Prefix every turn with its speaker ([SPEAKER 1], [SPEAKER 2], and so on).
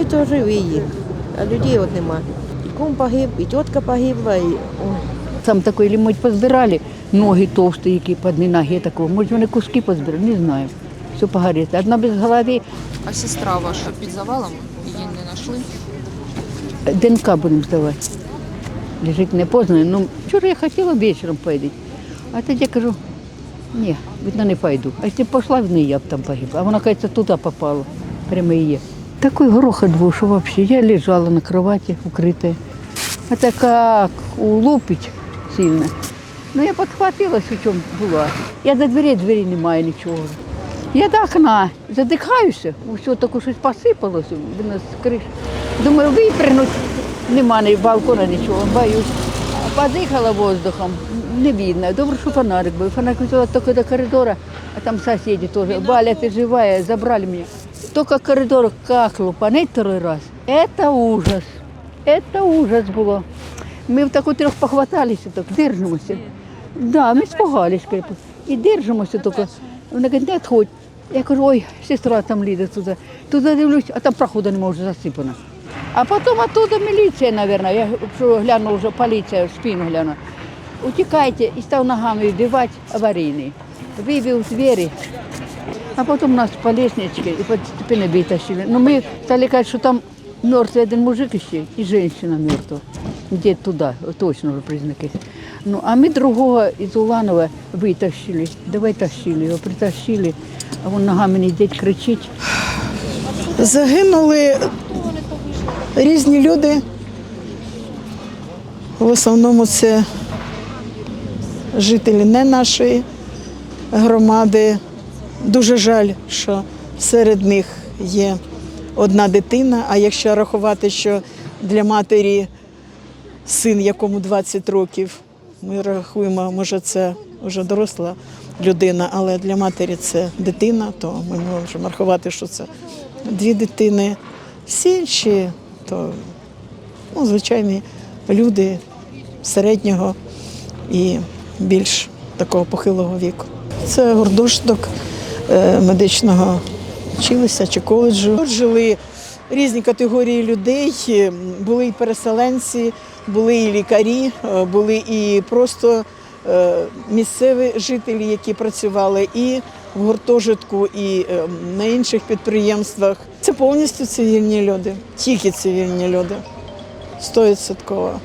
[SPEAKER 1] Ми то живі, а людей от нема. І кум погиб, і тітка погибла, і.
[SPEAKER 2] Там такої лимуть позбирали, ноги товсті, які одні ноги такого. Може, вони куски позбирали, не знаю. Все погорить. Одна без голови,
[SPEAKER 3] А сестра ваша під завалом? Її не знайшли?
[SPEAKER 2] ДНК будемо здавати. Лежить не поздно. Ну, вчора я хотіла вечором пойти. А тоді я кажу, ні, видно, не пойду. А якщо б пішла в неї, я б там погибла. А вона, кажеться, туди попала. Прямо її. Такой грохот був, що взагалі. Я лежала на кровати, укритая. А так как улупить сильно. Ну, я подхватилась, у чому була. Я до дверей, двері немає нічого. Я до окна задихаюся, все таке щось посипалося з криш. Думаю, випрыгнуть, нема ні балкона, нічого, боюсь. Подихала воздухом, не видно. Добре, що фонарик був. Фонарик тільки до коридора, а там сусіди теж. Валя, ти живая, забрали мене. Тільки коридор как лупанить второй раз. Это ужас. Это ужас було. Ми в таку трьох похваталися, так держимося. Да, ми спугались крепко. І держимося тільки. Вона каже, не відходь. Я кажу, ой, сестра там лізе туди. Туди дивлюсь, а там проходу немає, вже засипано. А потім оттуда міліція, мабуть, я що гляну вже поліція в спину гляну. Утікайте і став ногами вбивати аварійний. Вибив двері, а потім нас по лестничці і постепенно витащили. Ну ми стали казати, що там мертвий один мужик ще і жінка мертва. Де туди, точно вже признаки. Ну, а ми другого із Уланова витащили. Давай тащили, його притащили, а він ногами не йде, кричить.
[SPEAKER 4] Загинули різні люди. В основному це жителі не нашої громади. Дуже жаль, що серед них є одна дитина. А якщо рахувати, що для матері син, якому 20 років, ми рахуємо, може, це вже доросла людина, але для матері це дитина, то ми можемо рахувати, що це дві дитини. Всі інші то ну, звичайні люди середнього і більш такого похилого віку. Це гуртожиток е, медичного училища чи коледжу. Тут жили різні категорії людей, е, були і переселенці, були і лікарі, е, були і просто е, місцеві жителі, які працювали і в гуртожитку, і е, на інших підприємствах. Це повністю цивільні люди, тільки цивільні люди. Стовідсотково.